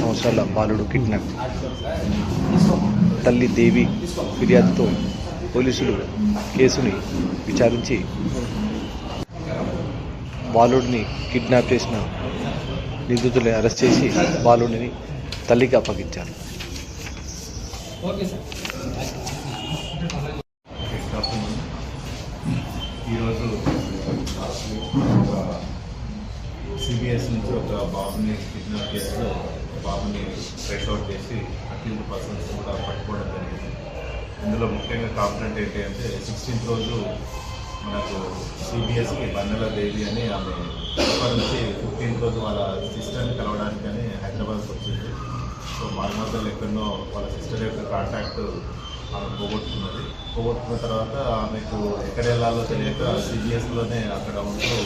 సంవత్సరాల బాలుడు కిడ్నాప్. తల్లి దేవి ఫిర్యాదుతో పోలీసులు కేసుని విచారించి బాలుడిని కిడ్నాప్ చేసిన నిందితుల్ని అరెస్ట్ చేసి బాలుడిని తల్లికి అప్పగించారు. ఈరోజు సిబిఎస్ నుంచి ఒక బాబుని కిడ్నాప్ కేసులో బాబుని ట్రేస్ అవుట్ చేసి అక్యూజ్ పర్సన్స్ కూడా పట్టుకోవడం జరిగింది. ఇందులో ముఖ్యంగా కాంప్లైంట్ ఏంటి అంటే సిక్స్టీన్త్ రోజు మనకు సిబిఎస్కి బండల దేవి అని ఆమె అప్పటి నుంచి ఫిఫ్టీన్త్ రోజు వాళ్ళ సిస్టర్ని కలవడానికని హైదరాబాద్కి వచ్చింది. సో మార్మర్దలు ఎక్కడో వాళ్ళ సిస్టర్ యొక్క కాంటాక్ట్ ఆమె పోగొట్టుకున్నది. పోగొట్టుకున్న తర్వాత ఆమెకు ఎక్కడ వెళ్ళాలో తెలియక సిబిఎస్లోనే అక్కడ ఉంటూ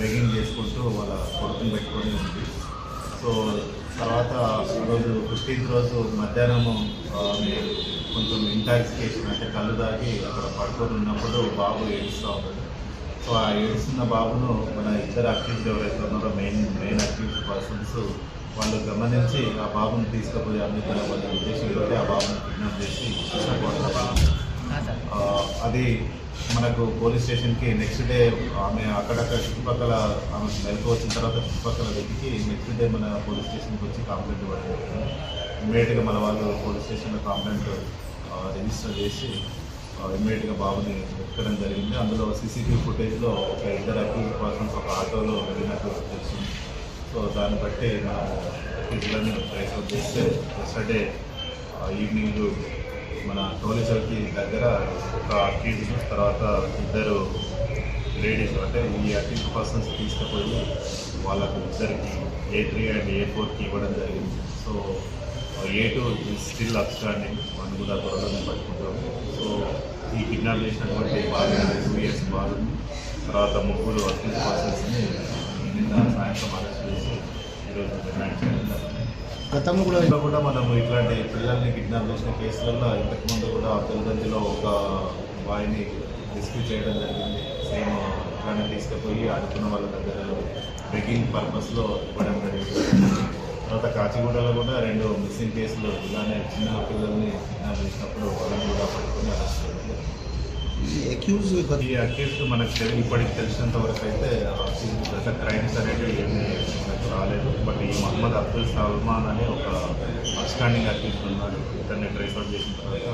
బెగింగ్ చేసుకుంటూ వాళ్ళ కొడుకుని పెట్టుకొని ఉంది. రోజు ఫిఫ్టీన్త్ రోజు మధ్యాహ్నము ఆమె కొంచెం ఇంటాక్సికేషన్ అంటే కళ్ళు దాగి అక్కడ పడుకొని ఉన్నప్పుడు బాబు ఏడుస్తూ ఉన్నాడు సో ఆ ఏడుస్తున్న బాబును మన ఇద్దరు అక్యూజ్ ఎవరైతే ఉన్నారో మెయిన్ మెయిన్ అక్యూజ్ పర్సన్స్ వాళ్ళు గమనించి ఆ బాబుని తీసుకుపోయి అమ్మిపోయిన వాళ్ళ ఉద్దేశంతో ఆ బాబుని కిడ్నాప్ చేసి తీసుకుపోవడం అది మనకు పోలీస్ స్టేషన్కి నెక్స్ట్ డే ఆమె అక్కడక్కడ చుట్టుపక్కల ఆమె మెలకు వచ్చిన తర్వాత చుట్టుపక్కల వెతికి నెక్స్ట్ డే మన పోలీస్ స్టేషన్కి వచ్చి కంప్లైంట్ ఇవ్వడం జరిగింది. ఇమ్మీడియట్గా మన వాళ్ళు పోలీస్ స్టేషన్లో కంప్లైంట్ రిజిస్టర్ చేసి ఇమ్మీడియట్గా బాబుని వెతకడం జరిగింది. అందులో సీసీటీవీ ఫుటేజ్లో ఒక ఇద్దరు అక్యూజ్ పర్సన్స్ ఒక ఆటోలో వెళ్ళినట్టు తెలిసింది సో దాన్ని బట్టి మనం అక్యూజ్లను ట్రేస్ చేస్తే ఎస్టర్డే ఈవినింగ్ మన టోలీ చౌకి దగ్గర ఒక అక్యూజ్ తర్వాత ఇద్దరు లేడీస్ అంటే ఈ అక్యూజ్ పర్సన్స్ తీసుకుపోయి వాళ్ళకు ఇద్దరికి ఏ త్రీ అండ్ ఏ ఫోర్కి ఇవ్వడం జరిగింది. So A two still absconding one కూడా త్వరలోనే పట్టుకుంటాము. సో ఈ కిడ్నాప్ చేసినటువంటి బాగా టూ ఇయర్స్ బాగుంది తర్వాత ముగ్గురు అక్యూజ్ పర్సన్స్ని నిన్న సాయంత్రం అరెస్ట్ చేసి ఈరోజు రిమాండ్ చేయడం గతంలో కూడా ఇంట్లో కూడా మనం ఇట్లాంటి పిల్లల్ని కిడ్నాప్ చేసిన కేసులలో ఇంతకుముందు కూడా పెద్దగంజిలో ఒక బాయ్ని రెస్క్యూ చేయడం జరిగింది సేమ్ ఇట్లానే తీసుకుపోయి ఆడుకున్న వాళ్ళ దగ్గర బెగ్గింగ్ పర్పస్లో ఇవ్వడం జరిగింది తర్వాత కాచిగూడలో కూడా రెండు మిస్సింగ్ కేసులు ఇలానే చిన్న పిల్లల్ని కిడ్నాప్ చేసినప్పుడు వాళ్ళని కూడా పట్టుకొని అరెస్ట్ చేయడం. అక్యూజ్ ఈ అక్యూస్ మనకు ఇప్పటికి తెలిసినంత వరకు అయితే గత క్రైమ్స్ అనేవి రాలేదు. బట్ ఈ మహమ్మద్ అబ్దుల్ సల్మాన్ అనే ఒక అవుట్స్టాండింగ్ ఆర్టిస్ట్ ఉన్నాడు. ఇంటర్నెట్ రిఫర్ చేసిన తర్వాత